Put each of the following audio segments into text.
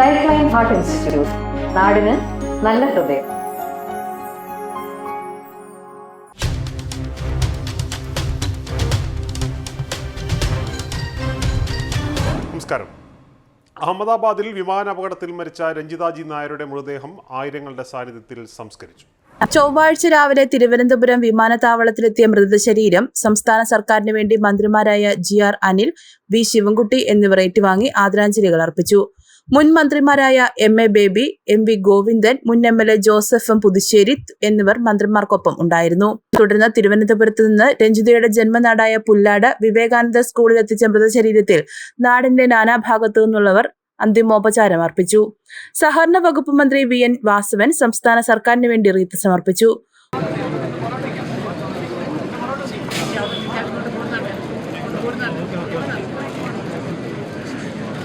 Life line heart institute നാടിന് നല്ല ഹൃദയം. നമസ്കാരം. അഹമ്മദാബാദിൽ വിമാനാപകടത്തിൽ മരിച്ച രഞ്ജിതാജി നായരുടെ മൃതദേഹം ആയിരങ്ങളുടെ സാന്നിധ്യത്തിൽ സംസ്കരിച്ചു. ചൊവ്വാഴ്ച രാവിലെ തിരുവനന്തപുരം വിമാനത്താവളത്തിലെത്തിയ മൃതശരീരം സംസ്ഥാന സർക്കാരിന് വേണ്ടി മന്ത്രിമാരായ G R Anil V Sivankutty എന്നിവർ ഏറ്റുവാങ്ങി ആദരാഞ്ജലികൾ അർപ്പിച്ചു. മുൻ മന്ത്രിമാരായ M A Baby M V Govindan മുൻ M L A Joseph M Puthussery എന്നിവർ മന്ത്രിമാർക്കൊപ്പം ഉണ്ടായിരുന്നു. തുടർന്ന് തിരുവനന്തപുരത്ത് നിന്ന് രഞ്ജിതയുടെ ജന്മനാടായ പുല്ലാട് വിവേകാനന്ദ സ്കൂളിൽ എത്തിച്ച മൃതശരീരത്തിൽ നാടിന്റെ നാനാഭാഗത്തു നിന്നുള്ളവർ അന്തിമോപചാരം അർപ്പിച്ചു. സഹകരണ വകുപ്പ് മന്ത്രി വി എൻ വാസവൻ സംസ്ഥാന സർക്കാരിന് വേണ്ടി റീത്ത് സമർപ്പിച്ചു.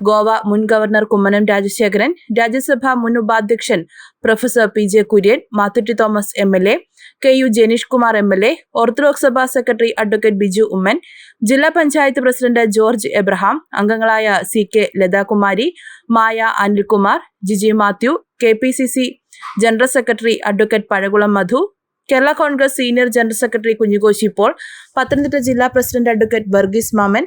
ഗോവ മുൻ ഗവർണർ കുമ്മനം രാജശേഖരൻ രാജ്യസഭാ മുൻ ഉപാധ്യക്ഷൻ professor P J Kurian മാത്തുറ്റി Thomas M L A K U Janeesh Kumar M L A orthodox സഭാ സെക്രട്ടറി അഡ്വക്കേറ്റ് ബിജു ഉമ്മൻ ജില്ലാ പഞ്ചായത്ത് പ്രസിഡന്റ് ജോർജ് എബ്രഹാം അംഗങ്ങളായ C K Lathakumari Maya Anilkumar Jiji Mathew K P C C general secretary advocate Pazhakulam Madhu Kerala Congress senior general secretary Kunjukoshy Paul Pathanamthitta ജില്ലാ president advocate Varghese Mammen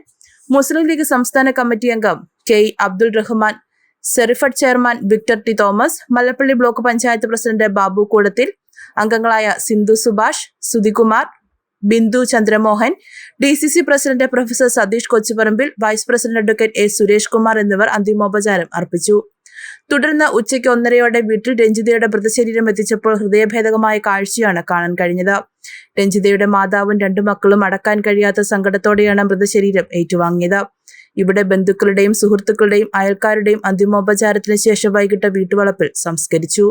Muslim League സംസ്ഥാന committee അംഗം K Abdul Rahman സെറിഫഡ് chairman Victor T Thomas Mallappally block panchayat president Babu Koodathil അംഗങ്ങളായ Sindhu Subhash Sudhikumar Bindu Chandramohan D C C president professor Satheesh Kochuparambil vice president advocate A Suresh Kumar എന്നിവർ അന്തിമോപചാരം അർപ്പിച്ചു. തുടർന്ന് ഉച്ചയ്ക്ക് ഒന്നരയോടെ വീട്ടിൽ രഞ്ജിതയുടെ മൃതശരീരം എത്തിച്ചപ്പോൾ ഹൃദയഭേദകമായ കാഴ്ചയാണ് കാണാൻ കഴിഞ്ഞത്. രഞ്ജിതയുടെ മാതാവും രണ്ടു മക്കളും അടക്കാൻ കഴിയാത്ത സങ്കടത്തോടെയാണ് മൃതശരീരം ഏറ്റുവാങ്ങിയത്. ഇവിടെ ബന്ധുക്കളുടെയും സുഹൃത്തുക്കളുടെയും അയൽക്കാരുടെയും അന്തിമോപചാരത്തിന് ശേഷം വൈകിട്ട് വീട്ടുവളപ്പിൽ സംസ്കരിച്ചു.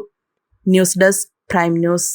News desk prime news.